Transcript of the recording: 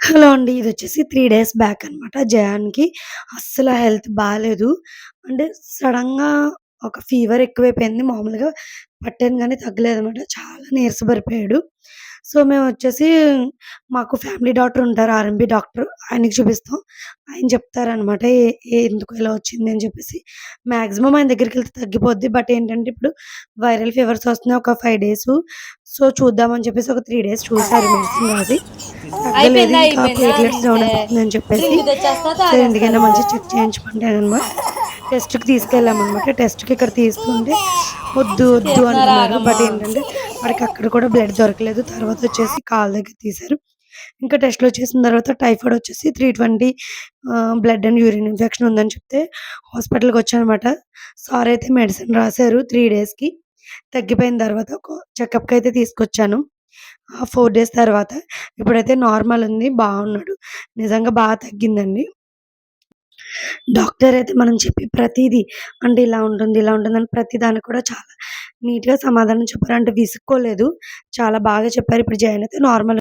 Hello అండి. ఇది వచ్చేసి త్రీ డేస్ బ్యాక్ అనమాట. జయాన్‌కి అస్సలు హెల్త్ బాగాలేదు అంటే సడన్గా ఒక ఫీవర్ ఎక్కువైపోయింది. మామూలుగా పట్టాను గానీ తగ్గలేదనమాట. చాలా నీరసపడిపోయాడు. సో, మేము వచ్చేసి మాకు ఫ్యామిలీ డాక్టర్ ఉంటారు. RMB doctor. ఆయనకి చూపిస్తాం. ఆయన చెప్తారనమాట. ఏ ఏ ఎందుకు ఇలా వచ్చింది అని చెప్పేసి. మ్యాక్సిమం ఆయన దగ్గరికి వెళ్తే తగ్గిపోద్ది. బట్ ఏంటంటే ఇప్పుడు వైరల్ ఫీవర్స్ వస్తున్నాయి. ఒక ఫైవ్ డేస్ సో, చూద్దామని చెప్పేసి ఒక త్రీ డేస్ చూసారు మెడిసిన్ అది ప్లేట్లెట్స్ అయిపోతుందని చెప్పేసి ఎందుకైనా. మంచిగా చెక్ చేయించమంటాననమాట. టెస్ట్‌కి తీసుకెళ్ళామనమాట. టెస్ట్‌కి ఇక్కడ తీస్తుంటే వద్దు, వద్దు అంటున్నారు. బట్? ఏంటంటే వాడికి అక్కడ కూడా బ్లడ్ దొరకలేదు. తర్వాత వచ్చేసి కాలు దగ్గర తీశారు. ఇంకా టెస్ట్‌లు చేసిన తర్వాత టైఫాయిడ్ వచ్చేసి 320 ఆహ్, బ్లడ్ అండ్ యూరిన్ ఇన్ఫెక్షన్ ఉందని చెప్తే హాస్పిటల్‌కొచ్చాననమాట. సార్ అయితే మెడిసిన్ రాసారు 3 డేస్‌కి. తగ్గిపోయిన తర్వాత ఒక చెకప్‌కయితే తీసుకొచ్చాను. ఆ ఫోర్ డేస్ తర్వాత ఇప్పుడైతే నార్మల్ ఉంది. బాగున్నాడు. నిజంగా బాగా తగ్గిందండి. డాక్టర్ అయితే మనం చెప్పే ప్రతిదీ అంటే ఇలా ఉంటుంది, ఇలా ఉంటుందని ప్రతి దానికి కూడా చాలా నీట్‌గా సమాధానం చెప్పారు. అంటే విసుక్కోలేదు. చాలా బాగా చెప్పారు. ఇప్పుడు జాయిన్ అయితే నార్మల్